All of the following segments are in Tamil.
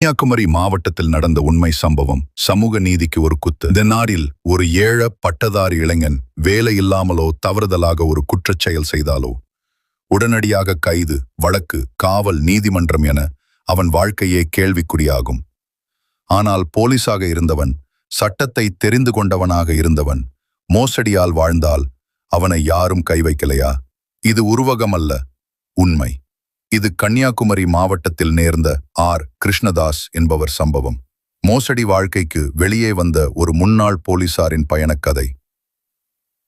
கன்னியாகுமரி மாவட்டத்தில் நடந்த உண்மை சம்பவம் சமூக நீதிக்கு ஒரு குத்து. இந்த நாடில் ஒரு ஏழ பட்டதாரி இளைஞன் வேலை இல்லாமலோ தவறுதலாக ஒரு குற்றச் செயல் செய்தாலோ உடனடியாக கைது வழக்கு காவல் நீதிமன்றம் என அவன் வாழ்க்கையே கேள்விக்குறியாகும். ஆனால் போலீசாக இருந்தவன் சட்டத்தை தெரிந்து கொண்டவனாக இருந்தவன் மோசடியால் வாழ்ந்தால் அவனை யாரும் கை வைக்கலையா இது உருவகமல்ல உண்மை. இது கன்னியாகுமரி மாவட்டத்தில் நேர்ந்த ஆர். கிருஷ்ணதாஸ் என்பவர் சம்பவம். மோசடி வாழ்க்கைக்கு வெளியே வந்த ஒரு முன்னாள் போலீசாரின் பயணக்கதை.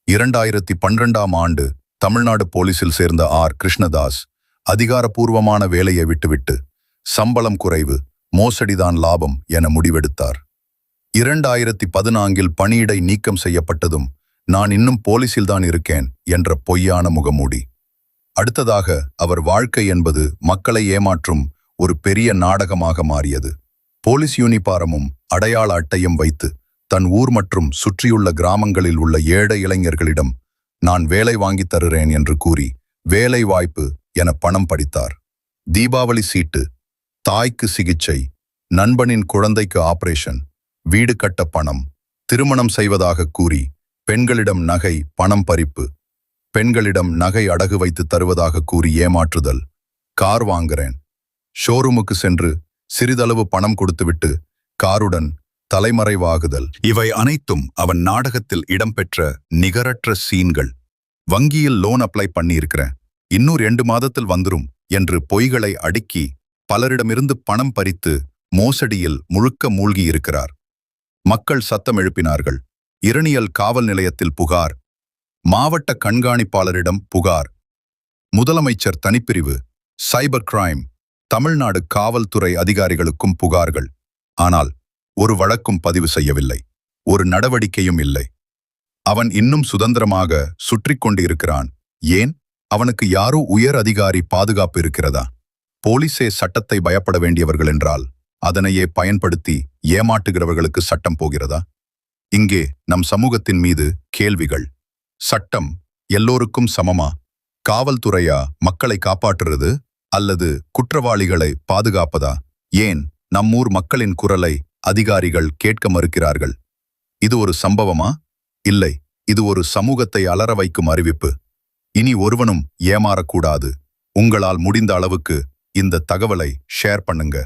இரண்டாயிரத்தி பன்னிரெண்டாம் ஆண்டு தமிழ்நாடு போலீசில் சேர்ந்த ஆர். கிருஷ்ணதாஸ் அதிகாரப்பூர்வமான வேலையை விட்டுவிட்டு சம்பளம் குறைவு மோசடிதான் லாபம் என முடிவெடுத்தார். இரண்டாயிரத்தி பதினான்கில் பணியிடை நீக்கம் செய்யப்பட்டதும் நான் இன்னும் போலீசில்தான் இருக்கேன் என்ற பொய்யான முகமூடி. அடுத்ததாக அவர் வாழ்க்கை என்பது மக்களை ஏமாற்றும் ஒரு பெரிய நாடகமாக மாறியது. போலீஸ் யூனிபாரமும் அடையாள அட்டையும் வைத்து தன் ஊர் மற்றும் சுற்றியுள்ள கிராமங்களில் உள்ள ஏழை இளைஞர்களிடம் நான் வேலை வாங்கித் தருகிறேன் என்று கூறி வேலை வாய்ப்பு என பணம் படித்தார். தீபாவளி சீட்டு தாய்க்கு சிகிச்சை நண்பனின் குழந்தைக்கு ஆபரேஷன் வீடு கட்ட பணம் திருமணம் செய்வதாக கூறி பெண்களிடம் நகை பணம் பறிப்பு பெண்களிடம் நகை அடகு வைத்து தருவதாக கூறி ஏமாற்றுதல். கார் வாங்குறேன். ஷோரூமுக்கு சென்று சிறிதளவு பணம் கொடுத்துவிட்டு காருடன் தலைமறைவாகுதல். இவை அனைத்தும் அவன் நாடகத்தில் இடம்பெற்ற நிகரற்ற சீன்கள். வங்கியில் லோன் அப்ளை பண்ணியிருக்கிறேன். இன்னும் ரெண்டு மாதத்தில் வந்துரும் என்று பொய்களை அடுக்கி பலரிடமிருந்து பணம் பறித்து மோசடியில் முழுக்க மூழ்கியிருக்கிறார். மக்கள் சத்தம் எழுப்பினார்கள். இரணியல் காவல் நிலையத்தில் புகார். மாவட்ட கண்காணிப்பாளரிடம் புகார். முதலமைச்சர் தனிப்பிரிவு சைபர் கிரைம் தமிழ்நாடு காவல்துறை அதிகாரிகளுக்கும் புகார்கள். ஆனால் ஒரு வழக்கும் பதிவு செய்யவில்லை. ஒரு நடவடிக்கையும் இல்லை. அவன் இன்னும் சுதந்திரமாக சுற்றிக் கொண்டிருக்கிறான். ஏன்? அவனுக்கு யாரோ உயர் அதிகாரி பாதுகாப்பு இருக்கிறதா? போலீசே சட்டத்தை பயப்பட வேண்டியவர்கள் என்றால் அதனையே பயன்படுத்தி ஏமாட்டுகிறவர்களுக்கு சட்டம் போகிறதா? இங்கே நம் சமூகத்தின் மீது கேள்விகள். சட்டம் எல்லோருக்கும் சமமா? காவல்துறையா மக்களை காப்பாற்றுறது அல்லது குற்றவாளிகளை பாதுகாப்பதா? ஏன் நம்மூர் மக்களின் குரலை அதிகாரிகள் கேட்க மறுக்கிறார்கள்? இது ஒரு சம்பவமா? இல்லை இது ஒரு சமூகத்தை அலற வைக்கும் அறிவிப்பு. இனி ஒருவனும் ஏமாறக்கூடாது. உங்களால் முடிந்த அளவுக்கு இந்த தகவலை ஷேர் பண்ணுங்க.